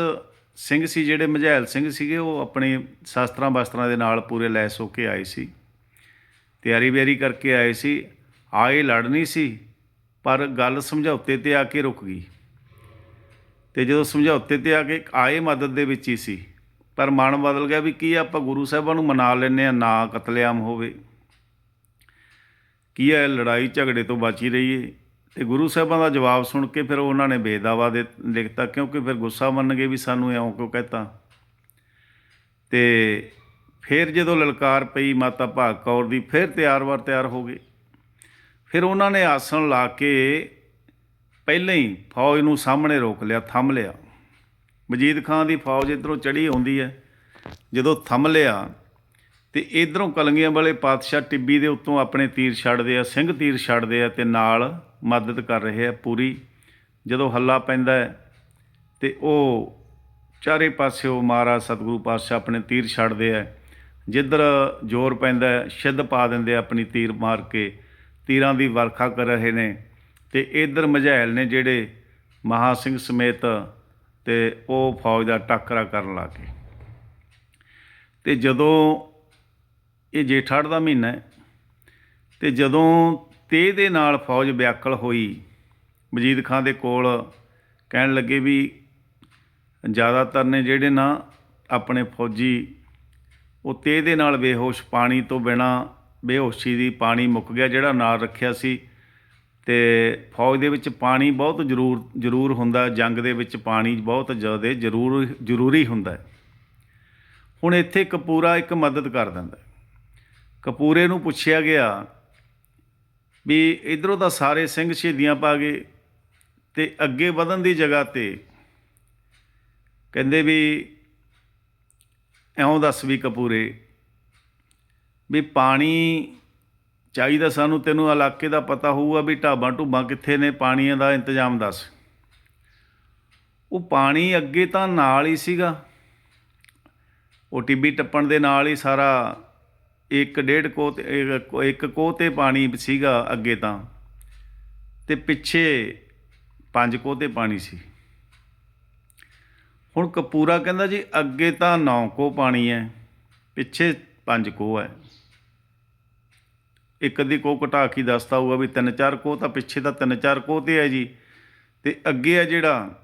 ਸਿੰਘ ਸੀ ਜਿਹੜੇ, ਮਝੈਲ ਸਿੰਘ ਸੀਗੇ, ਉਹ ਆਪਣੇ ਸ਼ਾਸਤਰਾਂ ਵਸਤਰਾਂ ਦੇ ਨਾਲ ਪੂਰੇ ਲੈਸ ਹੋ ਕੇ ਆਏ ਸੀ। ਤਿਆਰੀ ਬਿਆਰੀ ਕਰਕੇ ਆਏ ਸੀ। ਆਏ ਲੜਨੀ ਸੀ, ਪਰ ਗੱਲ ਸਮਝੌਤੇ ਤੇ ਆ ਕੇ ਰੁਕ ਗਈ। ਤੇ ਜਦੋਂ ਸਮਝੌਤੇ ਤੇ ਆ ਕੇ ਆਏ ਮਦਦ ਦੇ ਵਿੱਚ ਹੀ ਸੀ। ਪਰ ਮਨ ਬਦਲ ਗਿਆ ਵੀ ਕੀ ਆਪਾਂ ਗੁਰੂ ਸਾਹਿਬਾਂ ਨੂੰ ਮਨਾ ਲੈਨੇ ਆ ਨਾ ਕਤਲੇਆਮ ਹੋਵੇ। ਕੀ ਹੈ ਲੜਾਈ ਝਗੜੇ ਤੋਂ ਬਚੀ ਰਹੀਏ। ਤੇ ਗੁਰੂ ਸਾਹਿਬਾਂ ਦਾ ਜਵਾਬ ਸੁਣ ਕੇ ਫਿਰ ਉਹਨਾਂ ਨੇ ਬੇਦਾਵਾ ਦੇ ਲਿਖਤਾ, ਕਿਉਂਕਿ ਫਿਰ ਗੁੱਸਾ ਮੰਨ ਗਏ ਵੀ ਸਾਨੂੰ ਇਉਂ ਕਿਉਂ ਕਹਤਾ। ਤੇ ਫਿਰ ਜਦੋਂ ਲਲਕਾਰ ਪਈ ਮਾਤਾ ਭਾਗ ਕੌਰ ਦੀ, ਫਿਰ ਤਿਆਰ ਵਾਰ ਤਿਆਰ ਹੋ ਗਏ। ਫਿਰ ਉਹਨਾਂ ਨੇ ਆਸਣ ਲਾ ਕੇ ਪਹਿਲਾਂ ਹੀ ਫੌਜ ਨੂੰ ਸਾਹਮਣੇ ਰੋਕ ਲਿਆ, ਥੰਮ ਲਿਆ। ਮਜੀਦ ਖਾਨ ਦੀ ਫੌਜ ਇਧਰੋਂ ਚੜੀ ਆਉਂਦੀ ਹੈ। ਜਦੋਂ ਥੰਮ ਲਿਆ ਤੇ ਇਧਰੋਂ ਕਲੰਗੀਆਂ ਵਾਲੇ ਪਾਤਸ਼ਾਹ ਟਿੱਬੀ ਦੇ ਉੱਤੋਂ ਆਪਣੇ ਤੀਰ ਛੱਡਦੇ ਆ ਸਿੰਘ ਤੀਰ ਛੱਡਦੇ ਆ ਤੇ ਨਾਲ ਮਦਦ ਕਰ ਰਹੇ ਆ ਪੂਰੀ। ਜਦੋਂ ਹੱਲਾ ਪੈਂਦਾ ਹੈ ਤੇ ਉਹ ਚਾਰੇ ਪਾਸਿਓ ਮਹਾਰਾਜ ਸਤਿਗੁਰੂ ਪਾਤਸ਼ਾਹ ਆਪਣੇ ਤੀਰ ਛੱਡਦੇ ਆ। ਜਿੱਧਰ ਜ਼ੋਰ ਪੈਂਦਾ ਹੈ, ਪਾ ਦਿੰਦੇ ਆਪਣੀ ਤੀਰ ਮਾਰ ਕੇ ਤੀਰਾਂ ਦੀ ਵਰਖਾ ਕਰ ਰਹੇ ਨੇ। ਤੇ ਇਧਰ ਮਝੈਲ ਨੇ ਜਿਹੜੇ ਮਹਾ ਸਿੰਘ ਸਮੇਤ ਤੇ ਉਹ ਫੌਜ ਦਾ ਟੱਕਰਾ ਕਰਨ ਲੱਗੇ ਤੇ ਜਦੋਂ ਇਹ ਜੇਠਾੜ ਦਾ ਮਹੀਨਾ ਹੈ, ਤੇ ਜਦੋਂ ਤੇ ਦੇ ਨਾਲ ਫੌਜ ਵਿਆਕਲ ਹੋਈ, ਮਜੀਦ ਖਾਨ ਦੇ ਕੋਲ ਕਹਿਣ ਲੱਗੇ ਵੀ ਜ਼ਿਆਦਾਤਰ ਨੇ ਜਿਹੜੇ ਨਾ ਆਪਣੇ ਫੌਜੀ, ਉਹ ਤੇ ਦੇ ਨਾਲ ਬੇਹੋਸ਼ ਪਾਣੀ ਤੋਂ ਬਿਨਾ ਬੇਹੋਸ਼ੀ ਦੀ ਪਾਣੀ ਮੁੱਕ ਗਿਆ ਜਿਹੜਾ ਨਾਲ ਰੱਖਿਆ ਸੀ। ਅਤੇ ਫੌਜ ਦੇ ਵਿੱਚ ਪਾਣੀ ਬਹੁਤ ਜ਼ਰੂਰ ਜ਼ਰੂਰ ਹੁੰਦਾ, ਜੰਗ ਦੇ ਵਿੱਚ ਪਾਣੀ ਬਹੁਤ ਜ਼ਿਆਦਾ ਜ਼ਰੂਰ, ਜ਼ਰੂਰੀ ਹੁੰਦਾ ਹੁਣ ਇੱਥੇ ਕਪੂਰਾ ਇੱਕ ਮਦਦ ਕਰ ਦਿੰਦਾ ਹੈ। ਕਪੂਰੇ ਨੂੰ ਪੁੱਛਿਆ ਗਿਆ ਵੀ ਇਧਰੋਂ ਤਾਂ ਸਾਰੇ ਸਿੰਘ ਸ਼ਹੀਦੀਆਂ ਪਾ ਗਏ ਤੇ ਅੱਗੇ ਵਧਣ ਦੀ ਜਗ੍ਹਾ ਤੇ ਕਹਿੰਦੇ ਵੀ ਇਉਂ ਦੱਸ ਵੀ ਕਪੂਰੇ ਵੀ ਪਾਣੀ ਚਾਹੀਦਾ ਸਾਨੂੰ ਤੈਨੂੰ ਇਲਾਕੇ ਦਾ ਪਤਾ ਹੋਊਗਾ ਵੀ ਢਾਬਾਂ ਢੁੱਬਾਂ ਕਿੱਥੇ ਨੇ, ਪਾਣੀਆਂ ਦਾ ਇੰਤਜ਼ਾਮ ਦੱਸ। ਉਹ ਪਾਣੀ ਅੱਗੇ ਤਾਂ ਨਾਲ ਹੀ ਸੀਗਾ। ਉਹ ਟਿੱਬੀ ਟੱਪਣ ਦੇ ਨਾਲ ਹੀ ਸਾਰਾ ਇੱਕ ਡੇਢ ਕੋਹ ਤੇ ਇੱਕ- ਇੱਕ ਕੋਹ ਤੇ ਪਾਣੀ ਸੀਗਾ ਅੱਗੇ ਤਾਂ। ਤੇ ਪਿੱਛੇ ਪੰਜ ਕੋਹ ਤੇ ਪਾਣੀ ਸੀ। ਹੁਣ ਕਪੂਰਾ ਕਹਿੰਦਾ ਜੀ ਅੱਗੇ ਤਾਂ 9 ਕੋਹ ਪਾਣੀ ਹੈ, ਪਿੱਛੇ ਪੰਜ ਕੋ ਹੈ। ਇੱਕ ਅੱਧੀ ਕੋ ਘਟਾ ਕੇ ਦੱਸਦਾ ਹੋਊਗਾ ਵੀ ਤਿੰਨ ਚਾਰ ਕੋਹ ਤਾਂ ਪਿੱਛੇ ਤਾਂ ਤਿੰਨ ਚਾਰ ਕੋਹ ਤੇ ਹੈ ਜੀ। ਤੇ ਅੱਗੇ ਆ ਜਿਹੜਾ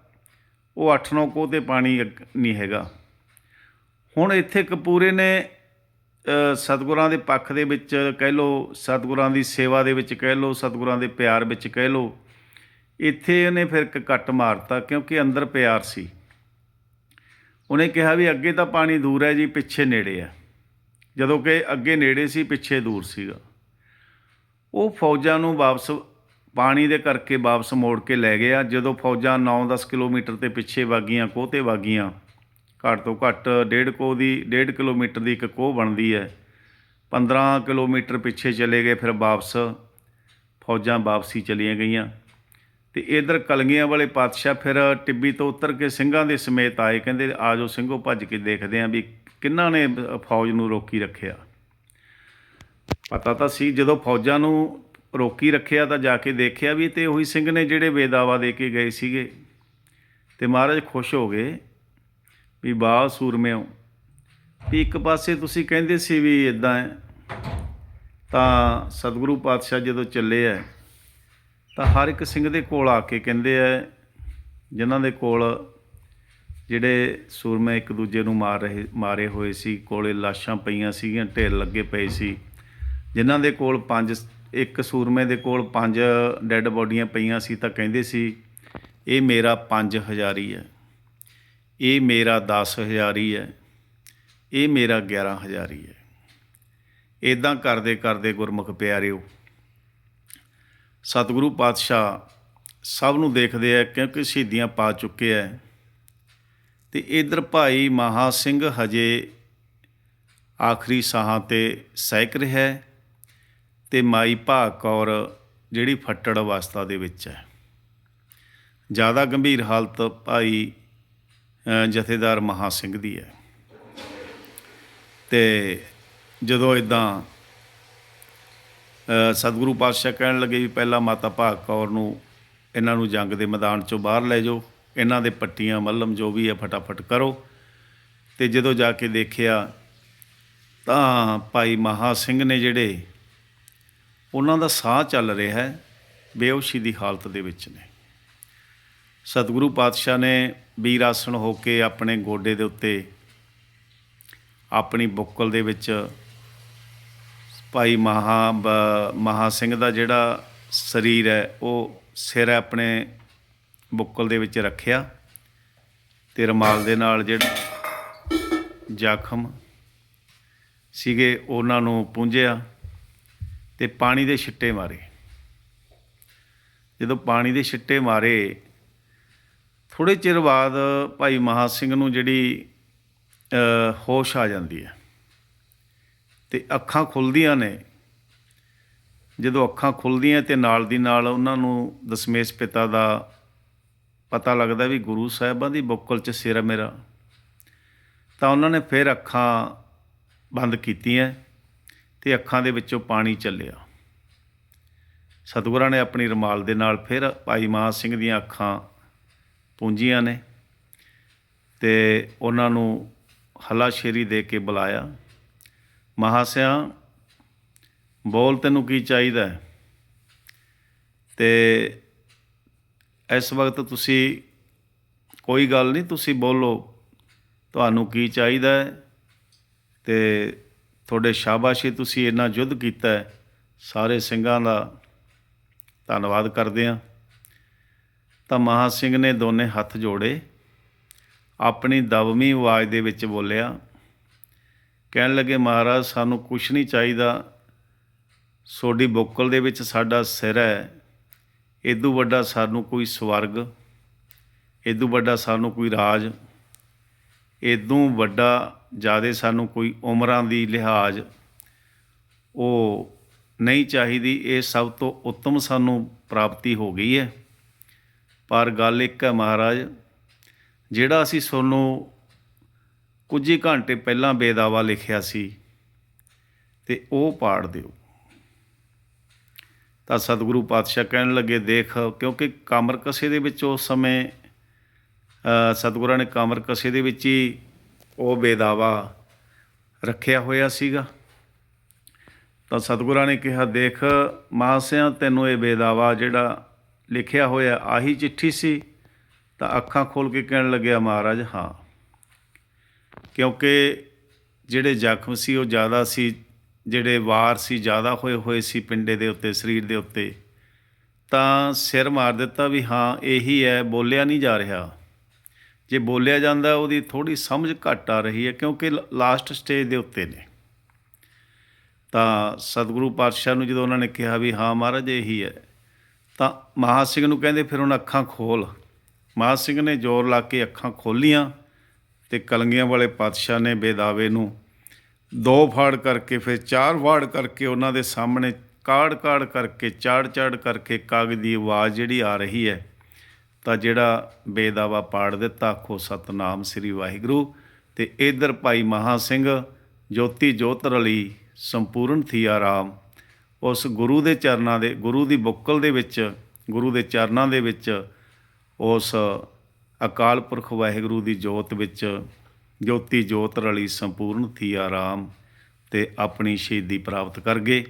ਉਹ 8-9 ਕੋਹ ਤੇ ਪਾਣੀ ਅੱਗ- ਨਹੀਂ ਹੈਗਾ। ਹੁਣ ਇੱਥੇ ਕਪੂਰੇ ਨੇ ਅ, ਸਤਿਗੁਰਾਂ ਦੇ ਪੱਖ ਦੇ ਵਿੱਚ ਕਹਿ ਲੋ ਸਤਿਗੁਰਾਂ ਦੀ ਸੇਵਾ ਦੇ ਵਿੱਚ ਕਹਿ ਲੋ ਸਤਿਗੁਰਾਂ ਦੇ ਪਿਆਰ ਵਿੱਚ ਕਹਿ ਲੋ ਇੱਥੇ ਉਹਨੇ ਫਿਰ ਇੱਕ ਕੱਟ ਮਾਰਤਾ ਕਿਉਂਕਿ ਅੰਦਰ ਪਿਆਰ ਸੀ। ਉਹਨੇ ਕਿਹਾ ਵੀ ਅੱਗੇ ਤਾਂ ਪਾਣੀ ਦੂਰ ਹੈ ਜੀ ਪਿੱਛੇ ਨੇੜੇ ਹੈ। ਜਦੋਂ ਕਿ ਅੱਗੇ ਨੇੜੇ ਸੀ ਪਿੱਛੇ ਦੂਰ ਸੀਗਾ। ਉਹ ਫੌਜਾਂ ਨੂੰ ਵਾਪਸ ਪਾਣੀ ਦੇ ਕਰਕੇ ਵਾਪਸ ਮੋੜ ਕੇ ਲੈ ਗਿਆ। ਜਦੋਂ ਫੌਜਾਂ 9-10 ਕਿਲੋਮੀਟਰ ਤੇ ਪਿੱਛੇ ਵਾਗੀਆਂ ਕੋਹ ਤੇ ਵਾਗੀਆਂ, ਘੱਟ ਤੋਂ ਘੱਟ ਡੇਢ ਕੋਹ ਦੀ, ਡੇਢ ਕਿਲੋਮੀਟਰ ਦੀ ਇੱਕ ਕੋਹ ਬਣਦੀ ਹੈ। 15 ਕਿਲੋਮੀਟਰ ਪਿੱਛੇ ਚਲੇ ਗਏ, ਫਿਰ ਵਾਪਸ ਫੌਜਾਂ ਵਾਪਸੀ ਚਲੀਆਂ ਗਈਆਂ। ਤੇ ਇਧਰ ਕਲਗੀਆਂ ਵਾਲੇ ਪਾਤਸ਼ਾਹ ਫਿਰ ਟਿੱਬੀ ਤੋਂ ਉਤਰ ਕੇ ਸਿੰਘਾਂ ਦੇ ਸਮੇਤ ਆਏ। ਕਹਿੰਦੇ ਆਜੋ ਸਿੰਘੋ, ਭੱਜ ਕੇ ਦੇਖਦੇ ਆਂ ਵੀ ਕਿੰਨਾਂ ਨੇ ਫੌਜ ਨੂੰ ਰੋਕੀ ਰੱਖਿਆ? ਪਤਾ ਤਾਂ ਸੀ, ਜਦੋਂ ਫੌਜਾਂ ਨੂੰ ਰੋਕੀ ਰੱਖਿਆ ਤਾਂ ਜਾ ਕੇ ਦੇਖਿਆ ਵੀ ਤੇ ਉਹੀ ਸਿੰਘ ਨੇ ਜਿਹੜੇ ਬੇਦਾਵਾ ਦੇ ਕੇ ਗਏ ਸੀਗੇ। ਤੇ ਮਹਾਰਾਜ ਖੁਸ਼ ਹੋ ਗਏ ਵੀ ਬਾ ਸੂਰਮਿਓ, ਵੀ ਇੱਕ ਪਾਸੇ ਤੁਸੀਂ ਕਹਿੰਦੇ ਸੀ ਵੀ ਇਦਾਂ ਹੈ, ਤਾਂ ਸਤਿਗੁਰੂ ਪਾਤਸ਼ਾਹ ਜਦੋਂ ਚੱਲੇ ਆ ਤਾਂ ਹਰ ਇੱਕ ਸਿੰਘ ਦੇ ਕੋਲ ਆ ਕੇ ਕਹਿੰਦੇ ਆ ਜਿਨ੍ਹਾਂ ਦੇ ਕੋਲ ਜਿਹੜੇ ਸੂਰਮੇ ਇੱਕ ਦੂਜੇ ਨੂੰ ਮਾਰ ਰਹੇ, ਮਾਰੇ ਹੋਏ ਸੀ, ਕੋਲੇ ਲਾਸ਼ਾਂ ਪਈਆਂ ਸੀਗੀਆਂ ਢੇਰ ਲੱਗੇ ਪਏ ਸੀ। ਜਿਨ੍ਹਾਂ ਦੇ ਕੋਲ ਪੰਜ ਇੱਕ ਸੂਰਮੇ ਦੇ ਕੋਲ ਪੰਜ ਡੈੱਡ ਬੋਡੀਆਂ ਪਈਆਂ ਸੀ ਤਾਂ ਕਹਿੰਦੇ ਸੀ, ਇਹ ਮੇਰਾ ਪੰਜ ਹਜ਼ਾਰੀ ਹੈ। ਇਹ ਮੇਰਾ 10 ਹਜ਼ਾਰੀ ਹੈ। ਇਹ ਮੇਰਾ 11 ਹਜ਼ਾਰੀ ਹੈ। ਇਦਾਂ ਕਰਦੇ ਕਰਦੇ ਗੁਰਮੁਖ ਪਿਆਰਿਓ, ਸਤਿਗੁਰੂ ਪਾਤਸ਼ਾਹ ਸਭ ਨੂੰ ਦੇਖਦੇ ਆ ਕਿਉਂਕਿ ਸ਼ਹੀਦੀਆਂ ਪਾ ਚੁੱਕੇ ਆ। ਤੇ ਇਧਰ ਭਾਈ ਮਹਾ ਸਿੰਘ ਹਜੇ ਆਖਰੀ ਸਾਹਾਂ ਤੇ ਸਹਿਕ ਰਿਹਾ ਤੇ ਮਾਈ ਭਾਗ ਕੌਰ ਜਿਹੜੀ ਫੱਟੜ ਅਵਸਥਾ ਦੇ ਵਿੱਚ ਹੈ। ਜ਼ਿਆਦਾ ਗੰਭੀਰ ਹਾਲਤ ਭਾਈ ਜਥੇਦਾਰ ਮਹਾ ਸਿੰਘ ਦੀ ਹੈ। ਤੇ ਜਦੋਂ ਇਦਾਂ ਸਤਿਗੁਰੂ ਪਾਤਸ਼ਾਹ ਕਹਿਣ ਲੱਗੇ ਵੀ ਪਹਿਲਾਂ ਮਾਤਾ ਭਾਗ ਕੌਰ ਨੂੰ ਇਹਨਾਂ ਨੂੰ ਜੰਗ ਦੇ ਮੈਦਾਨ ਚੋਂ ਬਾਹਰ ਲੈ ਜਾਓ, ਇਹਨਾਂ ਦੇ ਪੱਟੀਆਂ ਮੱਲਮ ਜੋ ਵੀ ਹੈ ਫਟਾਫਟ ਕਰੋ। ਤੇ ਜਦੋਂ ਜਾ ਕੇ ਦੇਖਿਆ ਤਾਂ ਭਾਈ ਮਹਾ ਸਿੰਘ ਨੇ ਜਿਹੜੇ ਉਹਨਾਂ ਦਾ ਸਾਹ ਚੱਲ ਰਿਹਾ ਹੈ ਬੇਹੋਸ਼ੀ ਦੀ ਹਾਲਤ ਦੇ ਵਿੱਚ ਨੇ। ਸਤਿਗੁਰੂ ਪਾਤਸ਼ਾਹ ਨੇ ਵੀਰ ਆਸਣ ਹੋ ਕੇ ਆਪਣੇ ਗੋਡੇ ਦੇ ਉੱਤੇ ਆਪਣੀ ਬੁੱਕਲ ਦੇ ਵਿੱਚ ਭਾਈ ਮਹਾ, ਬ- ਮਹਾ ਸਿੰਘ ਦਾ ਜਿਹੜਾ ਸਰੀਰ ਹੈ, ਉਹ ਸਿਰ ਆਪਣੇ ਬੁੱਕਲ ਦੇ ਵਿੱਚ ਰੱਖਿਆ ਤੇ ਰਮਾਲ ਦੇ ਨਾਲ ਜਿਹੜਾ ਜ਼ਖਮ ਸੀਗੇ, ਉਹਨਾਂ ਨੂੰ ਪੂੰਝਿਆ। ਤੇ ਪਾਣੀ ਦੇ ਛਿੱਟੇ ਮਾਰੇ। ਜਦੋਂ ਪਾਣੀ ਦੇ ਛਿੱਟੇ ਮਾਰੇ ਥੋੜੇ ਚਿਰ ਬਾਅਦ ਭਾਈ ਮਹਾ ਸਿੰਘ ਨੂੰ ਜਿਹੜੀ ਹੋਸ਼ ਆ ਜਾਂਦੀ ਹੈ। ਤੇ ਅੱਖਾਂ ਖੁੱਲਦੀਆਂ ਨੇ। ਜਦੋਂ ਅੱਖਾਂ ਖੁੱਲਦੀਆਂ ਤੇ ਨਾਲ ਦੀ ਨਾਲ ਉਹਨਾਂ ਨੂੰ ਦਸਮੇਸ਼ ਪਿਤਾ ਦਾ ਪਤਾ ਲੱਗਦਾ ਵੀ ਗੁਰੂ ਸਾਹਿਬਾਂ ਦੀ ਬੁੱਕਲ 'ਚ ਸਿਰ ਮੇਰਾ। ਤਾਂ ਉਹਨਾਂ ਨੇ ਫਿਰ ਅੱਖਾਂ ਬੰਦ ਕੀਤੀਆਂ। ਤੇ ਅੱਖਾਂ ਦੇ ਵਿੱਚੋਂ ਪਾਣੀ ਚੱਲਿਆ। ਸਤਿਗੁਰਾਂ ਨੇ ਆਪਣੀ ਰਮਾਲ ਦੇ ਨਾਲ ਫਿਰ ਭਾਈ ਮਹਾ ਸਿੰਘ ਦੀਆਂ ਅੱਖਾਂ ਪੂੰਜੀਆਂ ਨੇ ਤੇ ਉਹਨਾਂ ਨੂੰ ਹਲਾਸ਼ੇਰੀ ਦੇ ਕੇ ਬੁਲਾਇਆ। ਮਹਾਸਿਆ ਬੋਲ ਤੈਨੂੰ ਕੀ ਚਾਹੀਦਾ ਹੈ? ਤੇ ਇਸ ਵਕਤ ਤੁਸੀਂ ਕੋਈ ਗੱਲ ਨਹੀਂ, ਤੁਸੀਂ ਬੋਲੋ, ਤੁਹਾਨੂੰ ਕੀ ਚਾਹੀਦਾ ਹੈ? ਤੇ ਤੁਹਾਡੇ ਸ਼ਾਬਾਸ਼ੀ ਤੁਸੀਂ ਇੰਨਾ ਯੁੱਧ ਕੀਤਾ ਹੈ। ਸਾਰੇ ਸਿੰਘਾਂ ਦਾ ਧੰਨਵਾਦ ਕਰਦੇ ਹਾਂ। ਤਾਂ ਮਹਾ ਸਿੰਘ ਨੇ ਦੋਨੇ ਹੱਥ ਜੋੜੇ, ਆਪਣੀ ਦਬਵੀਂ ਆਵਾਜ਼ ਦੇ ਵਿੱਚ ਬੋਲਿਆ, ਕਹਿਣ ਲੱਗੇ, ਮਹਾਰਾਜ, ਸਾਨੂੰ ਕੁਝ ਨਹੀਂ ਚਾਹੀਦਾ। ਸੋਡੀ ਬੋਕਲ ਦੇ ਵਿੱਚ ਸਾਡਾ ਸਿਰ ਹੈ। ਇਦੋਂ ਵੱਡਾ ਸਾਨੂੰ ਕੋਈ ਸਵਰਗ ਇਦੋਂ ਵੱਡਾ ਸਾਨੂੰ ਕੋਈ ਰਾਜ। ਇਦੋਂ ਵੱਡਾ ਜਿਆਦੇ ਸਾਨੂੰ ਕੋਈ ਉਮਰਾਂ ਦੀ ਲਿਹਾਜ਼ ਉਹ ਨਹੀਂ ਚਾਹੀਦੀ, ਇਹ ਸਭ ਤੋਂ ਉੱਤਮ ਸਾਨੂੰ ਪ੍ਰਾਪਤੀ ਹੋ ਗਈ ਹੈ। ਪਰ ਗੱਲ ਇੱਕ ਹੈ ਮਹਾਰਾਜ, ਜਿਹੜਾ ਅਸੀਂ ਤੁਹਾਨੂੰ ਕੁਝ ਹੀ ਘੰਟੇ ਪਹਿਲਾਂ ਬੇਦਾਵਾ ਲਿਖਿਆ ਸੀ ਤੇ ਉਹ ਪਾੜ ਦਿਓ। ਤਾਂ ਸਤਿਗੁਰੂ ਪਾਤਸ਼ਾਹ ਕਹਿਣ ਲੱਗੇ, ਦੇਖ ਕਿਉਂਕਿ ਕਾਮਰ ਕਸੇ ਦੇ ਵਿੱਚ ਉਸ ਸਮੇਂ ਸਤਿਗੁਰਾਂ ਨੇ ਕਾਮਰ ਕਸੇ ਦੇ ਵਿੱਚ ਹੀ ਉਹ ਬੇਦਾਵਾ ਰੱਖਿਆ ਹੋਇਆ ਸੀਗਾ। ਤਾਂ ਸਤਿਗੁਰਾਂ ਨੇ ਕਿਹਾ, ਦੇਖ, ਮਾਸਿਆਂ ਤੈਨੂੰ ਇਹ ਬੇਦਾਵਾ ਜਿਹੜਾ ਲਿਖਿਆ ਹੋਇਆ, ਆਹੀ ਚਿੱਠੀ ਸੀ? ਤਾਂ ਅੱਖਾਂ ਖੋਲ ਕੇ ਕਹਿਣ ਲੱਗਿਆ, ਮਹਾਰਾਜ, ਹਾਂ। ਕਿਉਂਕਿ ਜਿਹੜੇ ਜ਼ਖਮ ਸੀ, ਉਹ ਜ਼ਿਆਦਾ ਸੀ, ਜਿਹੜੇ ਵਾਰ ਸੀ, ਜ਼ਿਆਦਾ ਹੋਏ ਹੋਏ ਸੀ ਪਿੰਡੇ ਦੇ ਉੱਤੇ, ਸਰੀਰ ਦੇ ਉੱਤੇ। ਤਾਂ ਸਿਰ ਮਾਰ ਦਿੱਤਾ ਵੀ, ਹਾਂ, ਇਹੀ ਹੈ, ਬੋਲਿਆ ਨਹੀਂ ਜਾ ਰਿਹਾ। ਜੇ ਬੋਲਿਆ ਜਾਂਦਾ, ਉਹਦੀ ਥੋੜੀ ਸਮਝ ਘੱਟ ਆ ਰਹੀ ਹੈ, ਕਿਉਂਕਿ ਲਾਸਟ ਸਟੇਜ ਦੇ ਉੱਤੇ ਨੇ। ਤਾਂ ਸਤਿਗੁਰੂ ਪਾਤਸ਼ਾਹ ਨੂੰ ਜਦੋਂ ਉਹਨਾਂ ਨੇ ਕਿਹਾ ਵੀ ਹਾਂ ਮਹਾਰਾਜ, ਇਹੀ ਹੈ, ਤਾਂ ਮਹਾ ਸਿੰਘ ਨੂੰ ਕਹਿੰਦੇ ਫਿਰ ਹੁਣ ਅੱਖਾਂ ਖੋਲ। ਮਹਾ ਸਿੰਘ ਨੇ ਜ਼ੋਰ ਲਾ ਕੇ ਅੱਖਾਂ ਖੋਲੀਆਂ ਤੇ ਕਲੰਗੀਆਂ ਵਾਲੇ ਪਾਤਸ਼ਾਹ ਨੇ ਬੇਦਾਵੇ ਨੂੰ ਦੋ ਫਾੜ ਕਰਕੇ ਫਿਰ ਚਾਰ ਫਾੜ ਕਰਕੇ ਉਹਨਾਂ ਦੇ ਸਾਹਮਣੇ ਕਾੜ ਕਾੜ ਕਰਕੇ ਚਾੜ ਚਾੜ ਕਰਕੇ ਕਾਗਜ਼ ਦੀ ਆਵਾਜ਼ ਜਿਹੜੀ ਆ ਰਹੀ ਹੈ ਤਾਂ ਜਿਹੜਾ ਬੇਦਾਵਾ ਪਾੜ ਦਿੱਤਾ, ਆਖੋ ਸਤਨਾਮ ਸ੍ਰੀ ਵਾਹਿਗੁਰੂ। ਤੇ ਇਧਰ ਭਾਈ ਮਹਾ ਸਿੰਘ ਜੋਤੀ ਜੋਤ ਰਲੀ ਸੰਪੂਰਨ ਥੀ ਆਰਾਮ। ਉਸ ਗੁਰੂ ਦੇ ਚਰਨਾਂ ਦੇ, ਗੁਰੂ ਦੀ ਬੁੱਕਲ ਦੇ ਵਿੱਚ, ਗੁਰੂ ਦੇ ਚਰਨਾਂ ਦੇ ਵਿੱਚ, ਉਸ ਅਕਾਲ ਪੁਰਖ ਵਾਹਿਗੁਰੂ ਦੀ ਜੋਤ ਵਿੱਚ ਜੋਤੀ ਜੋਤ ਰਲੀ ਸੰਪੂਰਨ ਥੀ ਆਰਾਮ ਤੇ ਆਪਣੀ ਸ਼ਹੀਦੀ ਪ੍ਰਾਪਤ ਕਰ ਗਏ।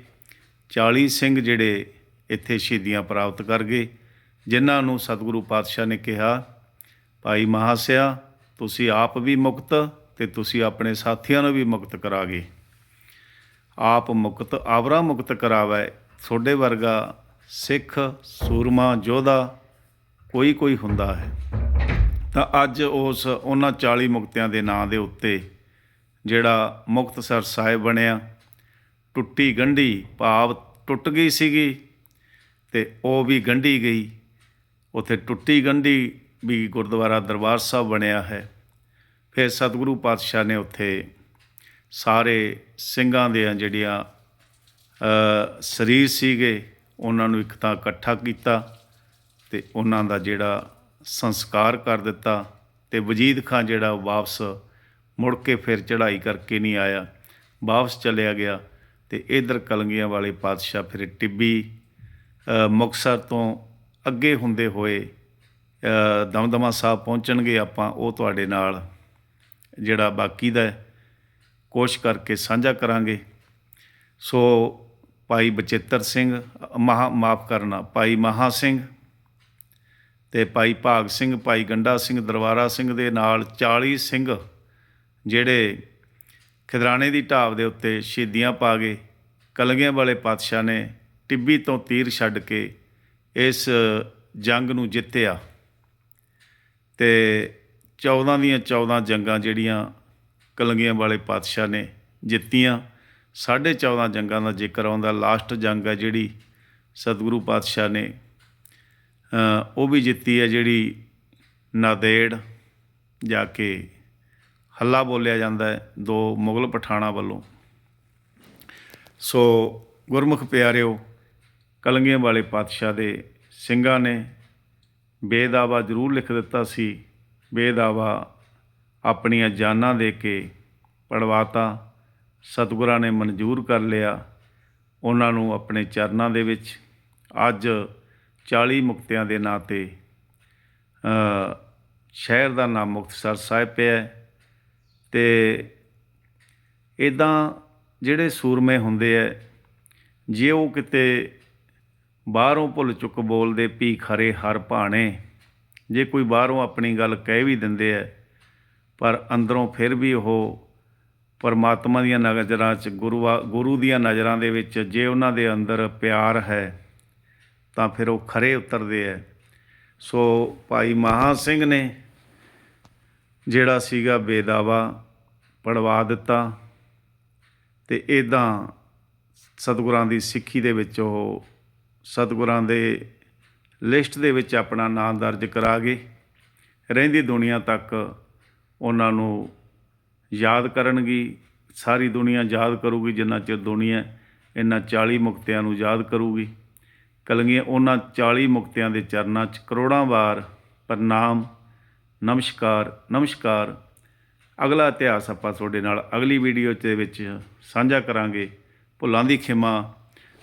40 ਸਿੰਘ ਜਿਹੜੇ ਇੱਥੇ ਸ਼ਹੀਦੀਆਂ ਪ੍ਰਾਪਤ ਕਰ ਗਏ। ਜਿਨ੍ਹਾਂ ਨੂੰ ਸਤਿਗੁਰੂ ਪਾਤਸ਼ਾਹ ਨੇ ਕਿਹਾ, ਭਾਈ ਮਹਾਸਿਆ ਤੁਸੀਂ ਆਪ ਵੀ ਮੁਕਤ ਤੇ ਤੁਸੀਂ ਆਪਣੇ ਸਾਥੀਆਂ ਨੂੰ ਵੀ ਮੁਕਤ ਕਰਾਗੇ। ਆਪ ਮੁਕਤ, ਆਵਰਾ ਮੁਕਤ ਕਰਾਵੇ। ਤੁਹਾਡੇ ਵਰਗਾ ਸਿੱਖ, ਸੂਰਮਾ, ਯੋਧਾ ਕੋਈ ਕੋਈ ਹੁੰਦਾ ਹੈ। ਤਾਂ ਅੱਜ ਉਸ ਉਹਨਾਂ 40 ਮੁਕਤਿਆਂ ਦੇ ਨਾਂ ਦੇ ਉੱਤੇ ਜਿਹੜਾ ਮੁਕਤਸਰ ਸਾਹਿਬ ਬਣਿਆ, ਟੁੱਟੀ ਗੰਢੀ ਭਾਵ ਟੁੱਟ ਗਈ ਸੀਗੀ ਤੇ ਉਹ ਵੀ ਗੰਢੀ ਗਈ। ਉੱਥੇ ਟੁੱਟੀ ਗੰਢੀ ਵੀ ਗੁਰਦੁਆਰਾ ਦਰਬਾਰ ਸਾਹਿਬ ਬਣਿਆ ਹੈ। ਫਿਰ ਸਤਿਗੁਰੂ ਪਾਤਸ਼ਾਹ ਨੇ ਉੱਥੇ ਸਾਰੇ ਸਿੰਘਾਂ ਦੇ ਜਿਹੜੀਆਂ ਸਰੀਰ ਸੀਗੇ ਉਹਨਾਂ ਨੂੰ ਇੱਕ ਤਾਂ ਇਕੱਠਾ ਕੀਤਾ ਤੇ ਉਹਨਾਂ ਦਾ ਜਿਹੜਾ ਸੰਸਕਾਰ ਕਰ ਦਿੱਤਾ ਤੇ ਵਜੀਦ ਖਾਨ ਜਿਹੜਾ ਉਹ ਵਾਪਸ ਮੁੜ ਕੇ ਫਿਰ ਚੜ੍ਹਾਈ ਕਰਕੇ ਨਹੀਂ ਆਇਆ। ਵਾਪਸ ਚਲਿਆ ਗਿਆ ਤੇ ਇਧਰ ਕਲੰਗੀਆਂ ਵਾਲੇ ਪਾਤਸ਼ਾਹ ਫਿਰ ਟਿੱਬੀ ਅ, ਮੁਕਤਸਰ ਤੋਂ ਅੱਗੇ ਹੁੰਦੇ ਹੋਏ ਦਮਦਮਾ ਸਾਹਿਬ ਪਹੁੰਚਣਗੇ ਆਪਾਂ, ਉਹ ਤੁਹਾਡੇ ਨਾਲ ਜਿਹੜਾ ਬਾਕੀ ਦਾ ਕੋਸ਼ ਕਰਕੇ ਸਾਂਝਾ ਕਰਾਂਗੇ। ਸੋ ਭਾਈ ਬਚਿੱਤਰ ਸਿੰਘ, ਮਹਾ, ਮਾਫ ਕਰਨਾ, ਭਾਈ ਮਹਾ ਸਿੰਘ ਤੇ ਭਾਈ ਭਾਗ ਸਿੰਘ, ਭਾਈ ਗੰਡਾ ਸਿੰਘ, ਦਰਬਾਰਾ ਸਿੰਘ ਦੇ ਨਾਲ 40 ਸਿੰਘ ਜਿਹੜੇ ਖਿਦਰਾਣੇ ਦੀ ਢਾਬ ਦੇ ਉੱਤੇ ਸ਼ਹੀਦੀਆਂ ਪਾ ਗਏ, ਕਲਗੀਆਂ ਵਾਲੇ ਪਾਤਸ਼ਾਹ ਨੇ ਟਿੱਬੀ ਤੋਂ ਤੀਰ ਛੱਡ ਕੇ ਇਸ ਜੰਗ ਨੂੰ ਜਿੱਤਿਆ ਤੇ 14 ਦੀਆਂ 14 ਜੰਗਾਂ ਜਿਹੜੀਆਂ ਕਲੰਗੀਆਂ ਵਾਲੇ ਪਾਤਸ਼ਾਹ ਨੇ ਜਿੱਤੀਆਂ 14.5 ਜੰਗਾਂ ਦਾ ਜ਼ਿਕਰ ਆਉਂਦਾ, ਲਾਸਟ ਜੰਗ ਹੈ ਜਿਹੜੀ ਸਤਿਗੁਰੂ ਪਾਤਸ਼ਾਹ ਨੇ ਉਹ ਵੀ ਜਿੱਤੀ ਹੈ ਜਿਹੜੀ ਨਾਦੇੜ ਜਾ ਕੇ ਹੱਲਾ ਬੋਲਿਆ ਜਾਂਦਾ ਹੈ, ਦੋ ਮੁਗਲ ਪਠਾਣਾ ਵੱਲੋਂ। ਸੋ ਗੁਰਮੁਖ ਪਿਆਰਿਓ ਕਲੰਗੀਆਂ ਵਾਲੇ ਪਾਤਸ਼ਾਹ ਦੇ ਸਿੰਘਾਂ ਨੇ ਬੇਦਾਵਾ ਜ਼ਰੂਰ ਲਿਖ ਦਿੱਤਾ ਸੀ। ਬੇਦਾਵਾ ਆਪਣੀਆਂ ਜਾਨਾਂ ਦੇ ਕੇ ਪੜਵਾਤਾ। ਸਤਿਗੁਰਾਂ ਨੇ ਮਨਜ਼ੂਰ ਕਰ ਲਿਆ ਉਹਨਾਂ ਨੂੰ ਆਪਣੇ ਚਰਨਾਂ ਦੇ ਵਿੱਚ। ਅੱਜ 40 ਮੁਕਤਿਆਂ ਦੇ ਨਾਂ ਤੇ ਸ਼ਹਿਰ ਦਾ ਨਾਮ ਮੁਕਤਸਰ ਸਾਹਿਬ ਪਿਆ ਹੈ। ਤੇ ਇਦਾਂ ਜਿਹੜੇ ਸੂਰਮੇ ਹੁੰਦੇ ਐ ਜੇ ਉਹ ਕਿਤੇ ਬਾਹਰੋਂ ਭੁੱਲ ਚੁੱਕ ਬੋਲਦੇ ਭੀ ਖਰੇ ਹਰ ਭਾਣੇ। ਜੇ ਕੋਈ ਬਾਹਰੋਂ ਆਪਣੀ ਗੱਲ ਕਹਿ ਵੀ ਦਿੰਦੇ ਐ, ਪਰ ਅੰਦਰੋਂ ਫਿਰ ਵੀ ਉਹ ਪਰਮਾਤਮਾ ਦੀਆਂ ਨਜ਼ਰਾਂ 'ਚ ਗੁਰੂ ਗੁਰੂ ਦੀਆਂ ਨਜ਼ਰਾਂ ਦੇ ਵਿੱਚ ਜੇ ਉਹਨਾਂ ਦੇ ਅੰਦਰ ਪਿਆਰ ਹੈ, ਤਾਂ ਫਿਰ ਉਹ ਖਰੇ ਉਤਰਦੇ ਐ। ਸੋ ਭਾਈ ਮਹਾ ਸਿੰਘ ਨੇ ਜਿਹੜਾ ਸੀਗਾ ਬੇਦਾਵਾ ਪੜਵਾ ਦਿੱਤਾ ਤੇ ਇਦਾਂ ਸਤਿਗੁਰਾਂ ਦੀ ਸਿੱਖੀ ਦੇ ਵਿੱਚ ਉਹ ਸਤਿਗੁਰਾਂ ਦੇ ਲਿਸਟ ਦੇ ਵਿੱਚ ਆਪਣਾ ਨਾਮ ਦਰਜ ਕਰਾ ਗਏ ਰਹਿੰਦੀ ਦੁਨੀਆ ਤੱਕ ਉਹਨਾਂ ਨੂੰ ਯਾਦ ਕਰਨਗੀ, ਸਾਰੀ ਦੁਨੀਆ ਯਾਦ ਕਰੂਗੀ, ਜਿੰਨਾ ਚਿਰ ਦੁਨੀਆ ਇਹਨਾਂ 40 ਮੁਕਤਿਆਂ ਨੂੰ ਯਾਦ ਕਰੂਗੀ। ਕਲਗੀਆਂ ਉਹਨਾਂ 40 ਮੁਕਤਿਆਂ ਦੇ ਚਰਨਾਂ 'ਚ ਕਰੋੜਾਂ ਵਾਰ ਪ੍ਰਣਾਮ, ਨਮਸਕਾਰ ਨਮਸਕਾਰ। ਅਗਲਾ ਇਤਿਹਾਸ ਆਪਾਂ ਤੁਹਾਡੇ ਨਾਲ ਅਗਲੀ ਵੀਡੀਓ ਦੇ ਵਿੱਚ ਸਾਂਝਾ ਕਰਾਂਗੇ। ਭੁੱਲਾਂ ਦੀ ਖਿਮਾ